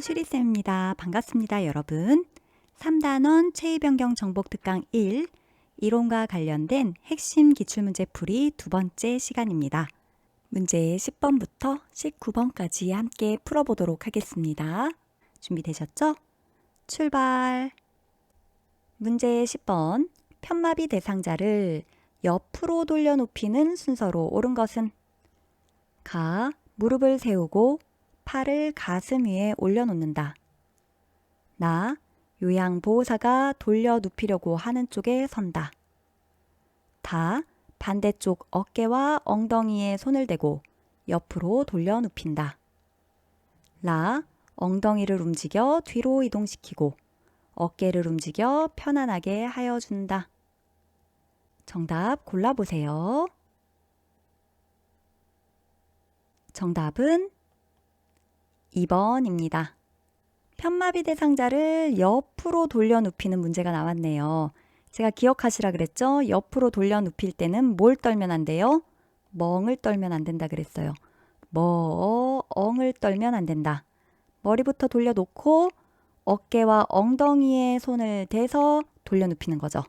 슈리쌤입니다. 반갑습니다, 여러분. 3단원 체위변경 정복 특강 1 이론과 관련된 핵심 기출문제 풀이 두 번째 시간입니다. 문제 10번부터 19번까지 함께 풀어보도록 하겠습니다. 준비되셨죠? 출발! 문제 10번 편마비 대상자를 옆으로 돌려 높이는 순서로 옳은 것은 가 무릎을 세우고 팔을 가슴 위에 올려놓는다. 나 요양보호사가 돌려 눕히려고 하는 쪽에 선다. 다 반대쪽 어깨와 엉덩이에 손을 대고 옆으로 돌려 눕힌다. 라 엉덩이를 움직여 뒤로 이동시키고 어깨를 움직여 편안하게 하여준다. 정답 골라보세요. 정답은 2번입니다. 편마비 대상자를 옆으로 돌려 눕히는 문제가 나왔네요. 제가 기억하시라 그랬죠? 옆으로 돌려 눕힐 때는 뭘 떨면 안 돼요? 멍을 떨면 안 된다 그랬어요. 멍을 떨면 안 된다. 머리부터 돌려 놓고 어깨와 엉덩이에 손을 대서 돌려 눕히는 거죠.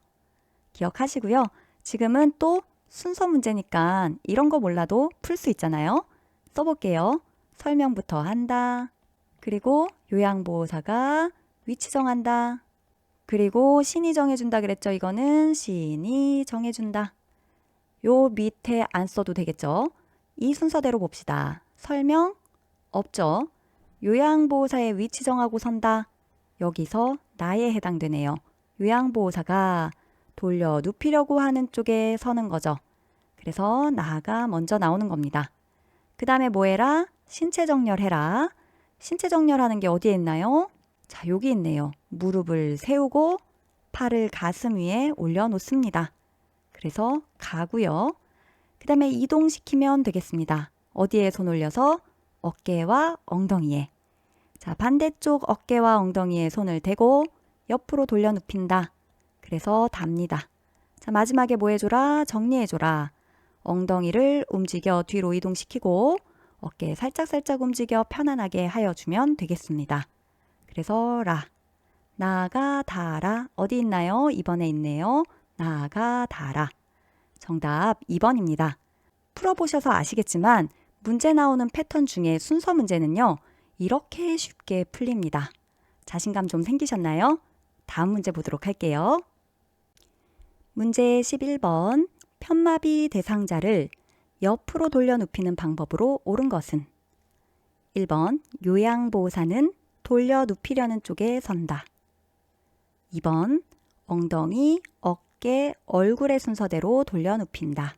기억하시고요. 지금은 또 순서 문제니까 이런 거 몰라도 풀 수 있잖아요. 써볼게요. 설명부터 한다. 그리고 요양보호사가 위치 정한다. 그리고 신이 정해준다 그랬죠. 이거는 신이 정해준다. 요 밑에 안 써도 되겠죠. 이 순서대로 봅시다. 설명 없죠. 요양보호사의 위치 정하고 선다. 여기서 나에 해당되네요. 요양보호사가 돌려 눕히려고 하는 쪽에 서는 거죠. 그래서 나가 먼저 나오는 겁니다. 그 다음에 뭐 해라? 신체 정렬해라. 신체 정렬하는 게 어디에 있나요? 자, 여기 있네요. 무릎을 세우고 팔을 가슴 위에 올려놓습니다. 그래서 가고요. 그 다음에 이동시키면 되겠습니다. 어디에 손 올려서? 어깨와 엉덩이에. 자, 반대쪽 어깨와 엉덩이에 손을 대고 옆으로 돌려 눕힌다. 그래서 답니다. 자, 마지막에 뭐 해줘라? 정리해줘라. 엉덩이를 움직여 뒤로 이동시키고 어깨 살짝살짝 움직여 편안하게 하여주면 되겠습니다. 그래서 라. 나가 다라. 어디 있나요? 2번에 있네요. 나가 다라. 정답 2번입니다. 풀어보셔서 아시겠지만 문제 나오는 패턴 중에 순서 문제는요. 이렇게 쉽게 풀립니다. 자신감 좀 생기셨나요? 다음 문제 보도록 할게요. 문제 11번 편마비 대상자를 옆으로 돌려 눕히는 방법으로 옳은 것은 1번 요양보호사는 돌려 눕히려는 쪽에 선다. 2번 엉덩이, 어깨, 얼굴의 순서대로 돌려 눕힌다.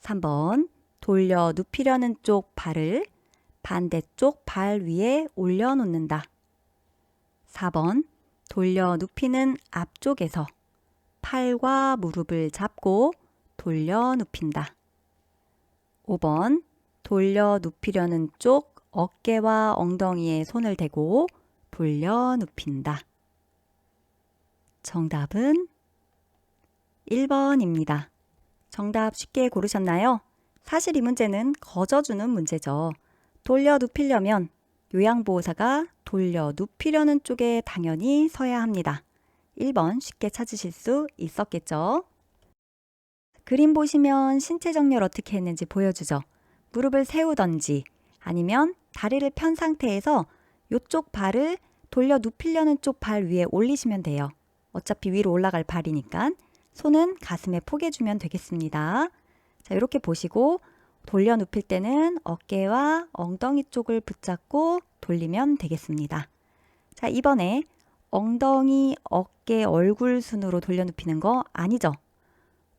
3번 돌려 눕히려는 쪽 발을 반대쪽 발 위에 올려놓는다. 4번 돌려 눕히는 앞쪽에서 팔과 무릎을 잡고 돌려 눕힌다. 5번 돌려 눕히려는 쪽 어깨와 엉덩이에 손을 대고 돌려 눕힌다. 정답은 1번입니다. 정답 쉽게 고르셨나요? 사실 이 문제는 거저주는 문제죠. 돌려 눕히려면 요양보호사가 돌려 눕히려는 쪽에 당연히 서야 합니다. 1번 쉽게 찾으실 수 있었겠죠? 그림 보시면 신체 정렬 어떻게 했는지 보여주죠. 무릎을 세우던지 아니면 다리를 편 상태에서 이쪽 발을 돌려 눕히려는 쪽 발 위에 올리시면 돼요. 어차피 위로 올라갈 발이니까 손은 가슴에 포개주면 되겠습니다. 자, 이렇게 보시고 돌려 눕힐 때는 어깨와 엉덩이 쪽을 붙잡고 돌리면 되겠습니다. 자, 이번에 엉덩이, 어깨, 얼굴 순으로 돌려 눕히는 거 아니죠?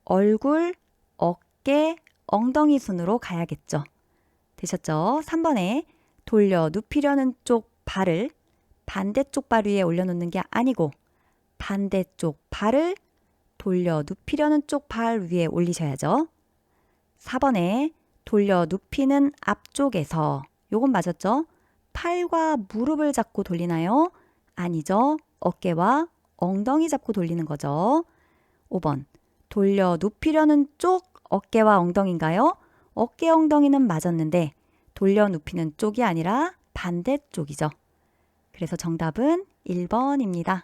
얼굴, 어깨, 엉덩이 순으로 가야겠죠. 되셨죠? 3번에 돌려 눕히려는 쪽 발을 반대쪽 발 위에 올려놓는 게 아니고 반대쪽 발을 돌려 눕히려는 쪽 발 위에 올리셔야죠. 4번에 돌려 눕히는 앞쪽에서 요건 맞았죠? 팔과 무릎을 잡고 돌리나요? 아니죠. 어깨와 엉덩이 잡고 돌리는 거죠. 5번 돌려 눕히려는 쪽 어깨와 엉덩이인가요? 어깨 엉덩이는 맞았는데 돌려 눕히는 쪽이 아니라 반대쪽이죠. 그래서 정답은 1번입니다.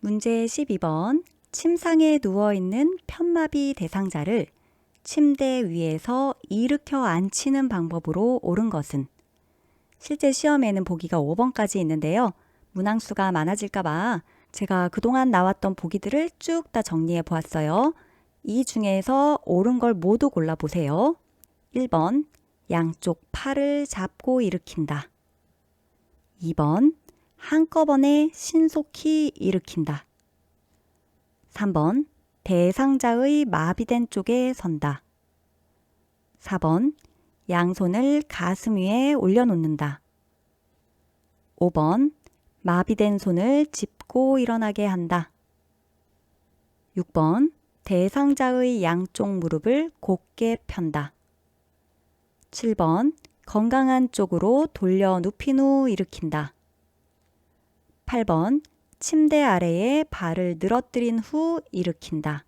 문제 12번. 침상에 누워 있는 편마비 대상자를 침대 위에서 일으켜 앉히는 방법으로 옳은 것은 실제 시험에는 보기가 5번까지 있는데요. 문항수가 많아질까봐 제가 그동안 나왔던 보기들을 쭉 다 정리해 보았어요. 이 중에서 옳은 걸 모두 골라보세요. 1번, 양쪽 팔을 잡고 일으킨다. 2번, 한꺼번에 신속히 일으킨다. 3번, 대상자의 마비된 쪽에 선다. 4번, 양손을 가슴 위에 올려놓는다. 5번, 마비된 손을 짚고 일어나게 한다. 6번, 대상자의 양쪽 무릎을 곧게 편다. 7번, 건강한 쪽으로 돌려 눕힌 후 일으킨다. 8번, 침대 아래에 발을 늘어뜨린 후 일으킨다.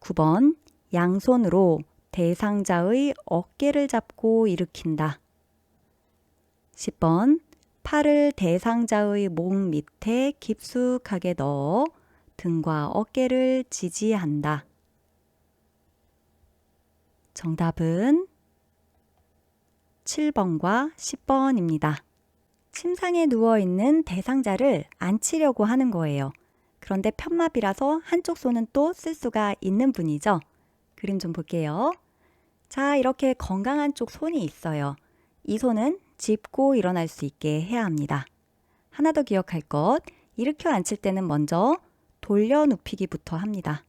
9번, 양손으로 대상자의 어깨를 잡고 일으킨다. 10번, 팔을 대상자의 목 밑에 깊숙하게 넣어 등과 어깨를 지지한다. 정답은 7번과 10번입니다. 침상에 누워 있는 대상자를 앉히려고 하는 거예요. 그런데 편마비라서 한쪽 손은 또 쓸 수가 있는 분이죠. 그림 좀 볼게요. 자, 이렇게 건강한 쪽 손이 있어요. 이 손은 짚고 일어날 수 있게 해야 합니다. 하나 더 기억할 것, 일으켜 앉힐 때는 먼저 돌려 눕히기부터 합니다.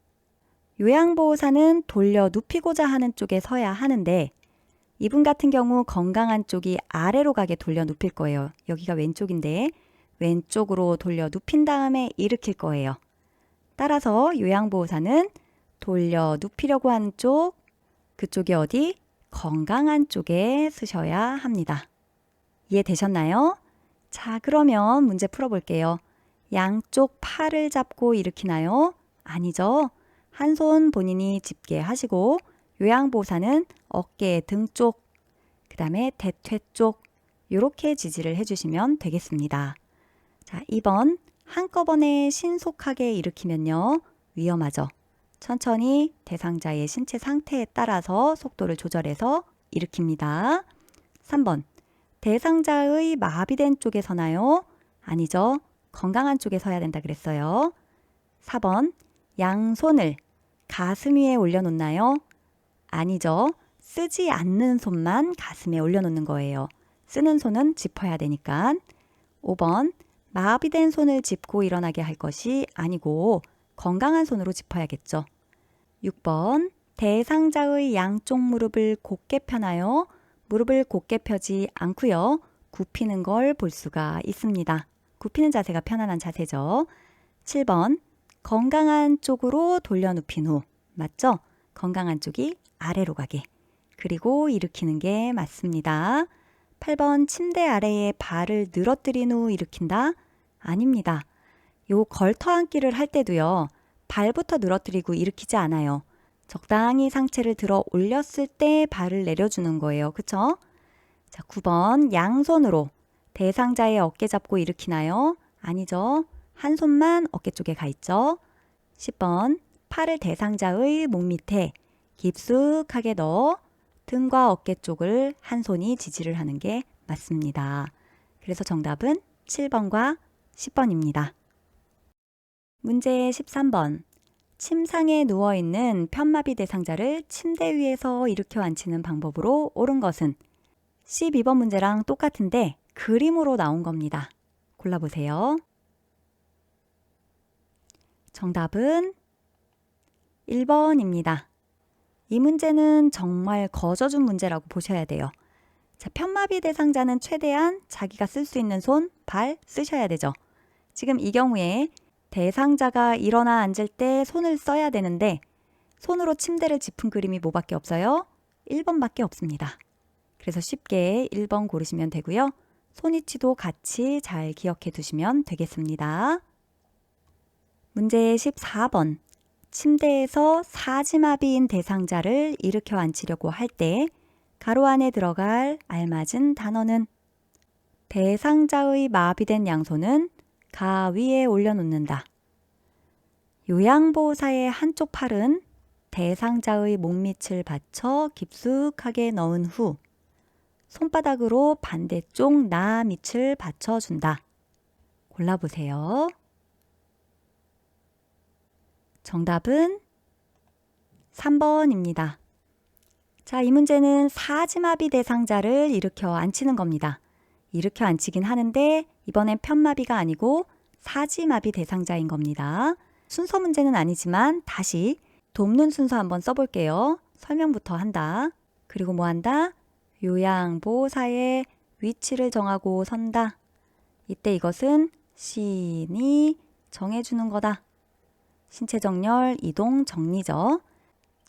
요양보호사는 돌려 눕히고자 하는 쪽에 서야 하는데 이분 같은 경우 건강한 쪽이 아래로 가게 돌려 눕힐 거예요. 여기가 왼쪽인데 왼쪽으로 돌려 눕힌 다음에 일으킬 거예요. 따라서 요양보호사는 돌려 눕히려고 하는 쪽, 그쪽이 어디? 건강한 쪽에 쓰셔야 합니다. 이해되셨나요? 자, 그러면 문제 풀어볼게요. 양쪽 팔을 잡고 일으키나요? 아니죠. 한 손 본인이 짚게 하시고 요양보호사는 어깨, 등 쪽, 그 다음에 대퇴 쪽 이렇게 지지를 해주시면 되겠습니다. 자, 2번 한꺼번에 신속하게 일으키면요. 위험하죠. 천천히 대상자의 신체 상태에 따라서 속도를 조절해서 일으킵니다. 3번 대상자의 마비된 쪽에 서나요? 아니죠. 건강한 쪽에 서야 된다 그랬어요. 4번 양손을 가슴 위에 올려놓나요? 아니죠. 쓰지 않는 손만 가슴에 올려놓는 거예요. 쓰는 손은 짚어야 되니까. 5번 마비된 손을 짚고 일어나게 할 것이 아니고 건강한 손으로 짚어야겠죠. 6번 대상자의 양쪽 무릎을 곧게 펴나요? 무릎을 곧게 펴지 않고요. 굽히는 걸 볼 수가 있습니다. 굽히는 자세가 편안한 자세죠. 7번 건강한 쪽으로 돌려 눕힌 후 맞죠? 건강한 쪽이 아래로 가게 그리고 일으키는 게 맞습니다. 8번 침대 아래에 발을 늘어뜨린 후 일으킨다? 아닙니다. 요 걸터 앉기를 할 때도요. 발부터 늘어뜨리고 일으키지 않아요. 적당히 상체를 들어 올렸을 때 발을 내려주는 거예요. 그쵸? 자, 9번 양손으로 대상자의 어깨 잡고 일으키나요? 아니죠. 한 손만 어깨 쪽에 가 있죠. 10번 팔을 대상자의 목 밑에 깊숙하게 넣어 등과 어깨 쪽을 한 손이 지지를 하는 게 맞습니다. 그래서 정답은 7번과 10번입니다. 문제 13번. 침상에 누워 있는 편마비 대상자를 침대 위에서 일으켜 앉히는 방법으로 옳은 것은 12번 문제랑 똑같은데 그림으로 나온 겁니다. 골라보세요. 정답은 1번입니다. 이 문제는 정말 거저준 문제라고 보셔야 돼요. 자, 편마비 대상자는 최대한 자기가 쓸 수 있는 손, 발 쓰셔야 되죠. 지금 이 경우에 대상자가 일어나 앉을 때 손을 써야 되는데 손으로 침대를 짚은 그림이 뭐밖에 없어요? 1번밖에 없습니다. 그래서 쉽게 1번 고르시면 되고요. 손위치도 같이 잘 기억해 두시면 되겠습니다. 문제 14번. 침대에서 사지마비인 대상자를 일으켜 앉히려고 할 때 가로 안에 들어갈 알맞은 단어는 대상자의 마비된 양손은 가위에 올려놓는다. 요양보호사의 한쪽 팔은 대상자의 목밑을 받쳐 깊숙하게 넣은 후 손바닥으로 반대쪽 나 밑을 받쳐준다. 골라보세요. 정답은 3번입니다. 자, 이 문제는 사지마비 대상자를 일으켜 앉히는 겁니다. 일으켜 앉히긴 하는데 이번엔 편마비가 아니고 사지마비 대상자인 겁니다. 순서 문제는 아니지만 다시 돕는 순서 한번 써볼게요. 설명부터 한다. 그리고 뭐 한다? 요양보호사의 위치를 정하고 선다. 이때 이것은 시인이 정해주는 거다. 신체 정렬, 이동, 정리죠.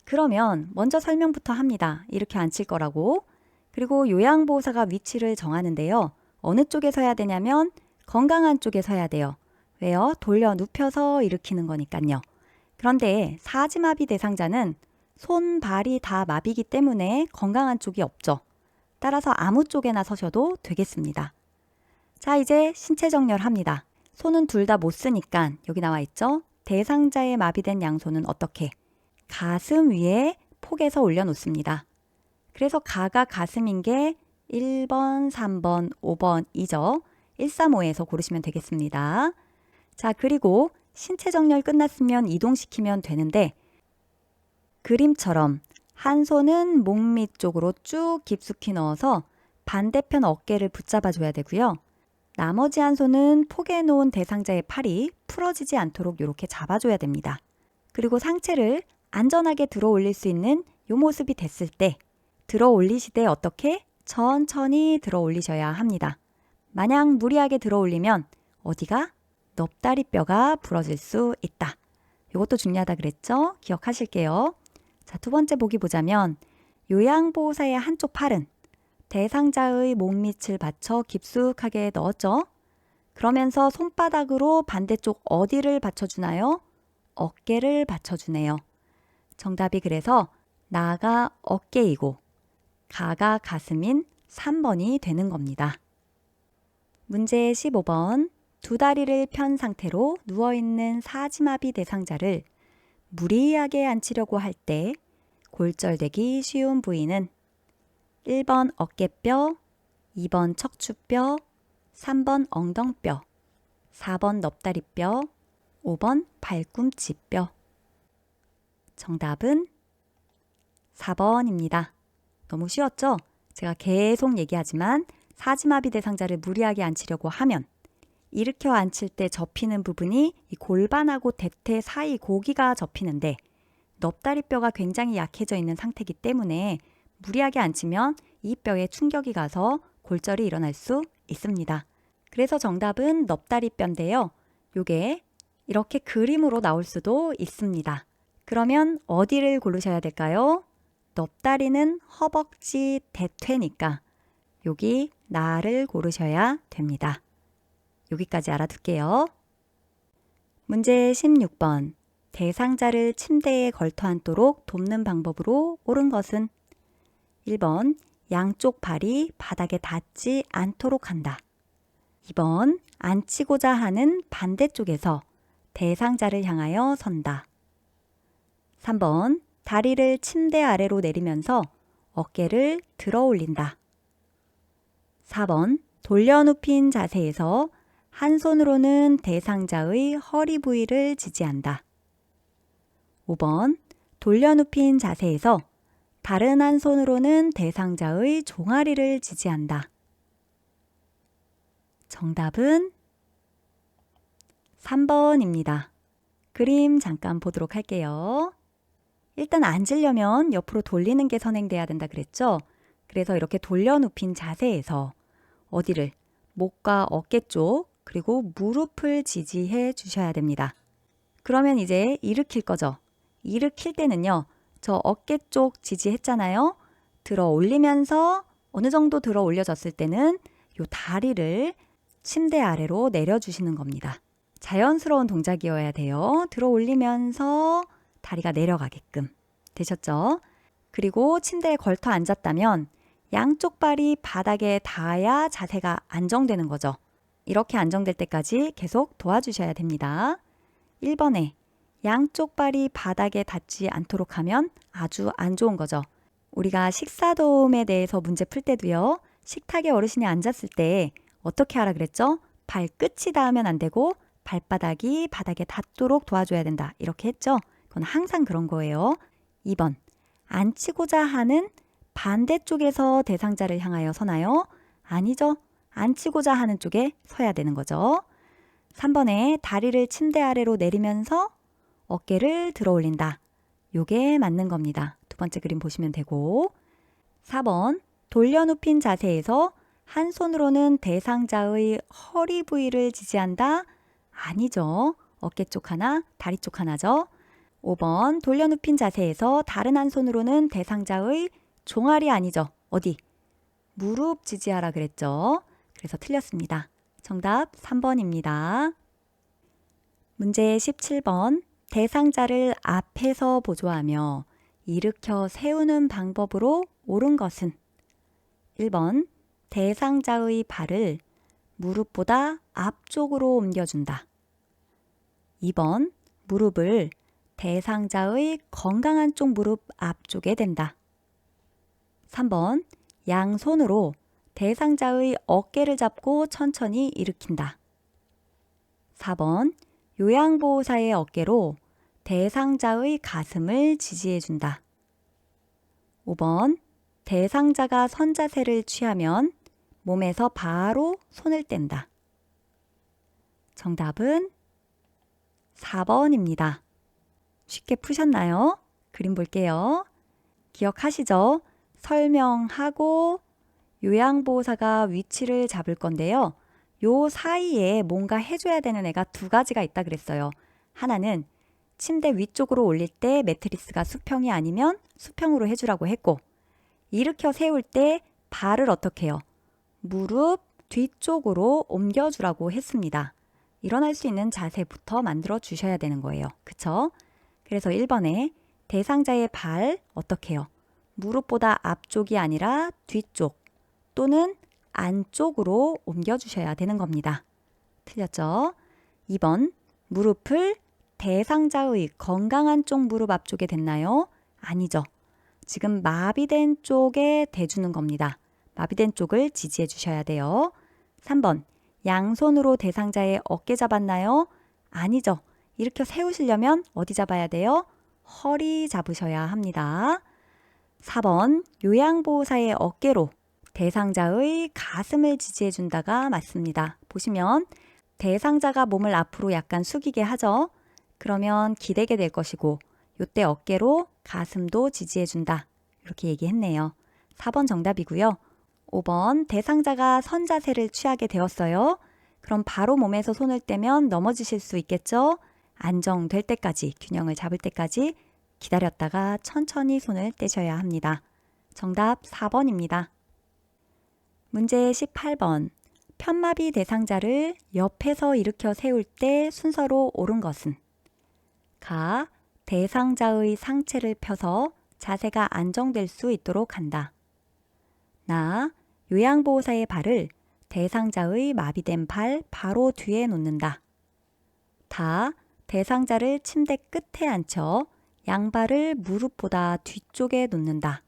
그러면 먼저 설명부터 합니다. 이렇게 앉힐 거라고. 그리고 요양보호사가 위치를 정하는데요. 어느 쪽에 서야 되냐면 건강한 쪽에 서야 돼요. 왜요? 돌려 눕혀서 일으키는 거니까요. 그런데 사지마비 대상자는 손, 발이 다 마비기 때문에 건강한 쪽이 없죠. 따라서 아무 쪽에나 서셔도 되겠습니다. 자, 이제 신체 정렬합니다. 손은 둘 다 못 쓰니까 여기 나와 있죠? 대상자의 마비된 양손은 어떻게? 가슴 위에 폭에서 올려놓습니다. 그래서 가가 가슴인 게 1번, 3번, 5번이죠. 135에서 고르시면 되겠습니다. 자, 그리고 신체 정렬 끝났으면 이동시키면 되는데 그림처럼 한 손은 목 밑 쪽으로 쭉 깊숙이 넣어서 반대편 어깨를 붙잡아 줘야 되고요. 나머지 한 손은 포개 놓은 대상자의 팔이 풀어지지 않도록 이렇게 잡아줘야 됩니다. 그리고 상체를 안전하게 들어 올릴 수 있는 요 모습이 됐을 때 들어 올리시되 어떻게 천천히 들어 올리셔야 합니다. 마냥 무리하게 들어 올리면 어디가 넙다리 뼈가 부러질 수 있다. 이것도 중요하다 그랬죠? 기억하실게요. 자, 두 번째 보기 보자면 요양보호사의 한쪽 팔은 대상자의 목밑을 받쳐 깊숙하게 넣었죠. 그러면서 손바닥으로 반대쪽 어디를 받쳐주나요? 어깨를 받쳐주네요. 정답이 그래서 나가 어깨이고 가가 가슴인 3번이 되는 겁니다. 문제 15번 두 다리를 편 상태로 누워있는 사지마비 대상자를 무리하게 앉히려고 할 때 골절되기 쉬운 부위는 1번 어깨뼈, 2번 척추뼈, 3번 엉덩뼈, 4번 넙다리뼈, 5번 발꿈치뼈. 정답은 4번입니다. 너무 쉬웠죠? 제가 계속 얘기하지만 사지마비 대상자를 무리하게 앉히려고 하면 일으켜 앉힐 때 접히는 부분이 이 골반하고 대퇴 사이 고기가 접히는데 넙다리뼈가 굉장히 약해져 있는 상태이기 때문에 무리하게 앉히면 이 뼈에 충격이 가서 골절이 일어날 수 있습니다. 그래서 정답은 넙다리뼈인데요. 요게 이렇게 그림으로 나올 수도 있습니다. 그러면 어디를 고르셔야 될까요? 넙다리는 허벅지 대퇴니까 여기 나를 고르셔야 됩니다. 여기까지 알아둘게요. 문제 16번. 대상자를 침대에 걸터 앉도록 돕는 방법으로 옳은 것은 1번. 양쪽 발이 바닥에 닿지 않도록 한다. 2번. 앉히고자 하는 반대쪽에서 대상자를 향하여 선다. 3번. 다리를 침대 아래로 내리면서 어깨를 들어 올린다. 4번. 돌려 눕힌 자세에서 한 손으로는 대상자의 허리 부위를 지지한다. 5번. 돌려 눕힌 자세에서 다른 한 손으로는 대상자의 종아리를 지지한다. 정답은 3번입니다. 그림 잠깐 보도록 할게요. 일단 앉으려면 옆으로 돌리는 게 선행돼야 된다 그랬죠? 그래서 이렇게 돌려 눕힌 자세에서 어디를 목과 어깨 쪽 그리고 무릎을 지지해 주셔야 됩니다. 그러면 이제 일으킬 거죠. 일으킬 때는요. 저 어깨 쪽 지지했잖아요. 들어 올리면서 어느 정도 들어 올려졌을 때는 요 다리를 침대 아래로 내려주시는 겁니다. 자연스러운 동작이어야 돼요. 들어 올리면서 다리가 내려가게끔. 되셨죠? 그리고 침대에 걸터 앉았다면 양쪽 발이 바닥에 닿아야 자세가 안정되는 거죠. 이렇게 안정될 때까지 계속 도와주셔야 됩니다. 1번에 양쪽 발이 바닥에 닿지 않도록 하면 아주 안 좋은 거죠. 우리가 식사 도움에 대해서 문제 풀 때도요. 식탁에 어르신이 앉았을 때 어떻게 하라 그랬죠? 발끝이 닿으면 안 되고 발바닥이 바닥에 닿도록 도와줘야 된다. 이렇게 했죠? 그건 항상 그런 거예요. 2번. 앉히고자 하는 반대쪽에서 대상자를 향하여 서나요? 아니죠. 앉히고자 하는 쪽에 서야 되는 거죠. 3번에 다리를 침대 아래로 내리면서 어깨를 들어 올린다. 요게 맞는 겁니다. 두 번째 그림 보시면 되고 4번 돌려 눕힌 자세에서 한 손으로는 대상자의 허리 부위를 지지한다. 아니죠. 어깨 쪽 하나, 다리 쪽 하나죠. 5번 돌려 눕힌 자세에서 다른 한 손으로는 대상자의 종아리 아니죠. 어디? 무릎 지지하라 그랬죠. 그래서 틀렸습니다. 정답 3번입니다. 문제 17번 대상자를 앞에서 보조하며 일으켜 세우는 방법으로 옳은 것은 1번 대상자의 발을 무릎보다 앞쪽으로 옮겨준다. 2번 무릎을 대상자의 건강한 쪽 무릎 앞쪽에 댄다. 3번 양손으로 대상자의 어깨를 잡고 천천히 일으킨다. 4번 요양보호사의 어깨로 대상자의 가슴을 지지해준다. 5번 대상자가 선자세를 취하면 몸에서 바로 손을 뗀다. 정답은 4번입니다. 쉽게 푸셨나요? 그림 볼게요. 기억하시죠? 설명하고 요양보호사가 위치를 잡을 건데요. 요 사이에 뭔가 해줘야 되는 애가 두 가지가 있다 그랬어요. 하나는 침대 위쪽으로 올릴 때 매트리스가 수평이 아니면 수평으로 해주라고 했고, 일으켜 세울 때 발을 어떻게 해요? 무릎 뒤쪽으로 옮겨주라고 했습니다. 일어날 수 있는 자세부터 만들어 주셔야 되는 거예요. 그쵸? 그래서 1번에 대상자의 발 어떻게 해요? 무릎보다 앞쪽이 아니라 뒤쪽 또는 안쪽으로 옮겨주셔야 되는 겁니다. 틀렸죠? 2번 무릎을 대상자의 건강한 쪽 무릎 앞쪽에 댔나요? 아니죠. 지금 마비된 쪽에 대주는 겁니다. 마비된 쪽을 지지해 주셔야 돼요. 3번 양손으로 대상자의 어깨 잡았나요? 아니죠. 이렇게 세우시려면 어디 잡아야 돼요? 허리 잡으셔야 합니다. 4번 요양보호사의 어깨로 대상자의 가슴을 지지해 준다가 맞습니다. 보시면 대상자가 몸을 앞으로 약간 숙이게 하죠. 그러면 기대게 될 것이고 요때 어깨로 가슴도 지지해 준다. 이렇게 얘기했네요. 4번 정답이고요. 5번 대상자가 선 자세를 취하게 되었어요. 그럼 바로 몸에서 손을 떼면 넘어지실 수 있겠죠? 안정될 때까지 균형을 잡을 때까지 기다렸다가 천천히 손을 떼셔야 합니다. 정답 4번입니다. 문제 18번. 편마비 대상자를 옆에서 일으켜 세울 때 순서로 옳은 것은 가. 대상자의 상체를 펴서 자세가 안정될 수 있도록 한다. 나. 요양보호사의 발을 대상자의 마비된 발 바로 뒤에 놓는다. 다. 대상자를 침대 끝에 앉혀 양발을 무릎보다 뒤쪽에 놓는다.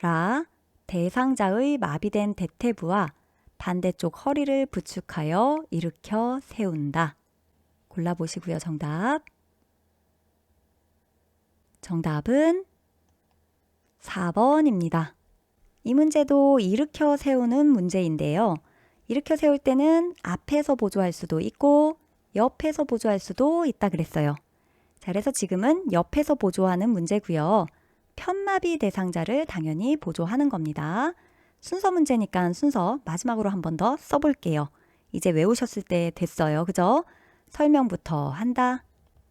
라. 대상자의 마비된 대퇴부와 반대쪽 허리를 부축하여 일으켜 세운다. 골라보시고요, 정답. 정답은 4번입니다. 이 문제도 일으켜 세우는 문제인데요. 일으켜 세울 때는 앞에서 보조할 수도 있고 옆에서 보조할 수도 있다 그랬어요. 자, 그래서 지금은 옆에서 보조하는 문제고요. 편마비 대상자를 당연히 보조하는 겁니다. 순서 문제니까 순서 마지막으로 한 번 더 써볼게요. 이제 외우셨을 때 됐어요. 그죠? 설명부터 한다.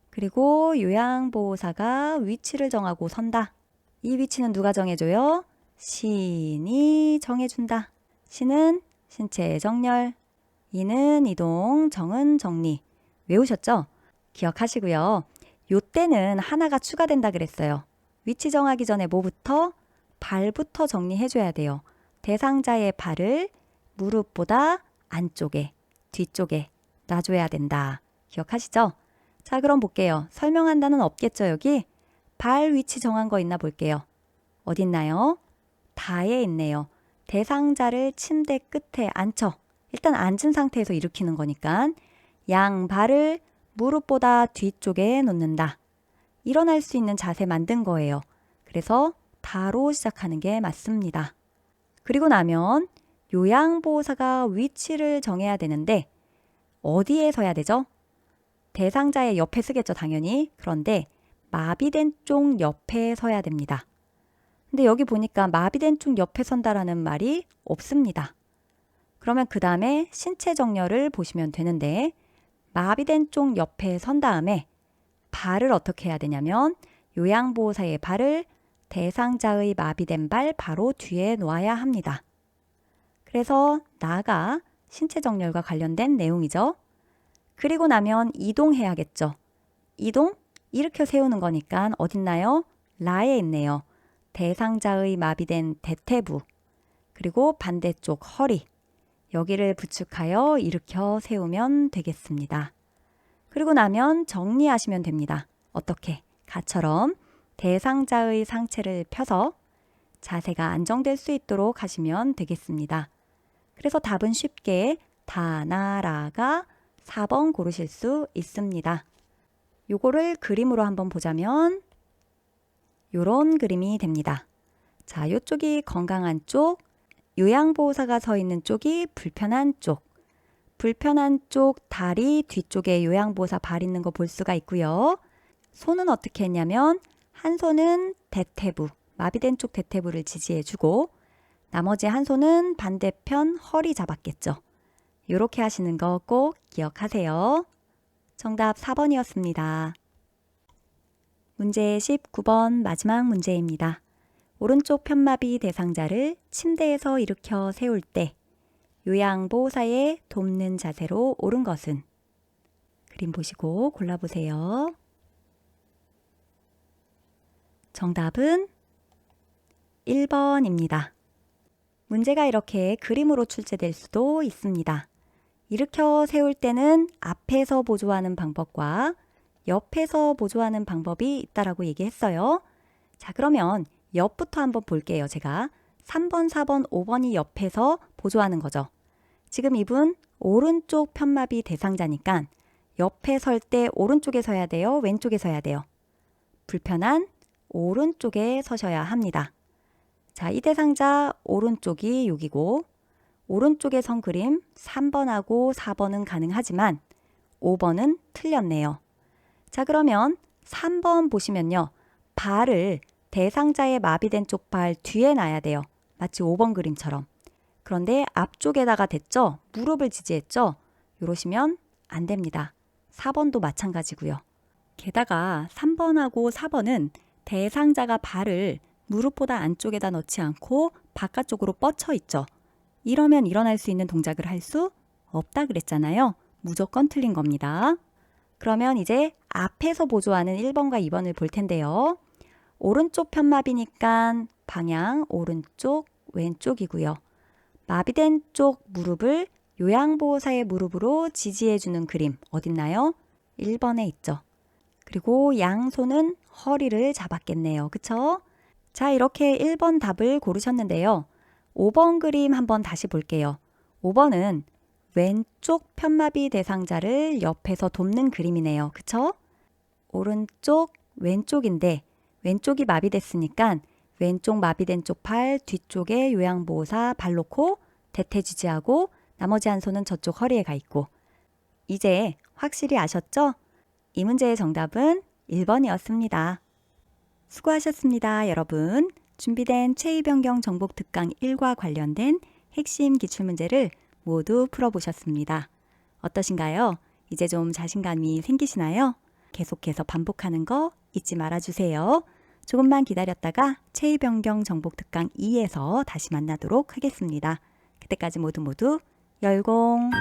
그리고 요양보호사가 위치를 정하고 선다. 이 위치는 누가 정해줘요? 신이 정해준다. 신은 신체 정렬, 이는 이동, 정은 정리. 외우셨죠? 기억하시고요. 요 때는 하나가 추가된다 그랬어요. 위치 정하기 전에 뭐부터? 발부터 정리해줘야 돼요. 대상자의 발을 무릎보다 안쪽에, 뒤쪽에 놔줘야 된다. 기억하시죠? 자, 그럼 볼게요. 설명한다는 없겠죠, 여기? 발 위치 정한 거 있나 볼게요. 어딨나요? 다에 있네요. 대상자를 침대 끝에 앉혀. 일단 앉은 상태에서 일으키는 거니까 양 발을 무릎보다 뒤쪽에 놓는다. 일어날 수 있는 자세 만든 거예요. 그래서 다로 시작하는 게 맞습니다. 그리고 나면 요양보호사가 위치를 정해야 되는데 어디에 서야 되죠? 대상자의 옆에 쓰겠죠, 당연히. 그런데 마비된 쪽 옆에 서야 됩니다. 근데 여기 보니까 마비된 쪽 옆에 선다라는 말이 없습니다. 그러면 그 다음에 신체 정렬을 보시면 되는데 마비된 쪽 옆에 선 다음에 발을 어떻게 해야 되냐면 요양보호사의 발을 대상자의 마비된 발 바로 뒤에 놓아야 합니다. 그래서 나가 신체 정렬과 관련된 내용이죠. 그리고 나면 이동해야겠죠. 이동? 일으켜 세우는 거니까 어딨나요? 라에 있네요. 대상자의 마비된 대퇴부, 그리고 반대쪽 허리, 여기를 부축하여 일으켜 세우면 되겠습니다. 그리고 나면 정리하시면 됩니다. 어떻게? 가처럼 대상자의 상체를 펴서 자세가 안정될 수 있도록 하시면 되겠습니다. 그래서 답은 쉽게 다나라가 4번 고르실 수 있습니다. 요거를 그림으로 한번 보자면 요런 그림이 됩니다. 자, 요쪽이 건강한 쪽, 요양보호사가 서 있는 쪽이 불편한 쪽. 불편한 쪽 다리 뒤쪽에 요양보호사 발 있는 거 볼 수가 있고요. 손은 어떻게 했냐면 한 손은 대퇴부, 마비된 쪽 대퇴부를 지지해주고 나머지 한 손은 반대편 허리 잡았겠죠. 이렇게 하시는 거 꼭 기억하세요. 정답 4번이었습니다. 문제 19번 마지막 문제입니다. 오른쪽 편마비 대상자를 침대에서 일으켜 세울 때 요양보호사의 돕는 자세로 옳은 것은 그림 보시고 골라보세요. 정답은 1번입니다. 문제가 이렇게 그림으로 출제될 수도 있습니다. 일으켜 세울 때는 앞에서 보조하는 방법과 옆에서 보조하는 방법이 있다라고 얘기했어요. 자, 그러면 옆부터 한번 볼게요. 제가 3번, 4번, 5번이 옆에서 보조하는 거죠. 지금 이분 오른쪽 편마비 대상자니까 옆에 설 때 오른쪽에 서야 돼요? 왼쪽에 서야 돼요? 불편한 오른쪽에 서셔야 합니다. 자, 이 대상자 오른쪽이 여기고 오른쪽에 선 그림 3번하고 4번은 가능하지만 5번은 틀렸네요. 자, 그러면 3번 보시면요. 발을 대상자의 마비된 쪽발 뒤에 놔야 돼요. 마치 5번 그림처럼. 그런데 앞쪽에다가 댔죠? 무릎을 지지했죠? 이러시면 안 됩니다. 4번도 마찬가지고요. 게다가 3번하고 4번은 대상자가 발을 무릎보다 안쪽에다 넣지 않고 바깥쪽으로 뻗쳐 있죠. 이러면 일어날 수 있는 동작을 할 수 없다 그랬잖아요. 무조건 틀린 겁니다. 그러면 이제 앞에서 보조하는 1번과 2번을 볼 텐데요. 오른쪽 편마비니까 방향 오른쪽, 왼쪽이고요. 마비된 쪽 무릎을 요양보호사의 무릎으로 지지해주는 그림 어딨나요? 1번에 있죠. 그리고 양손은 허리를 잡았겠네요. 그쵸? 자, 이렇게 1번 답을 고르셨는데요. 5번 그림 한번 다시 볼게요. 5번은 왼쪽 편마비 대상자를 옆에서 돕는 그림이네요. 그쵸? 오른쪽, 왼쪽인데 왼쪽이 마비됐으니까 왼쪽 마비된 쪽 팔 뒤쪽에 요양보호사 발 놓고 대퇴 지지하고 나머지 한 손은 저쪽 허리에 가 있고 이제 확실히 아셨죠? 이 문제의 정답은 1번이었습니다. 수고하셨습니다, 여러분. 준비된 체위 변경 정복 특강 1과 관련된 핵심 기출 문제를 모두 풀어보셨습니다. 어떠신가요? 이제 좀 자신감이 생기시나요? 계속해서 반복하는 거 잊지 말아주세요. 조금만 기다렸다가 체위 변경 정복 특강 2에서 다시 만나도록 하겠습니다. 그때까지 모두 모두 열공!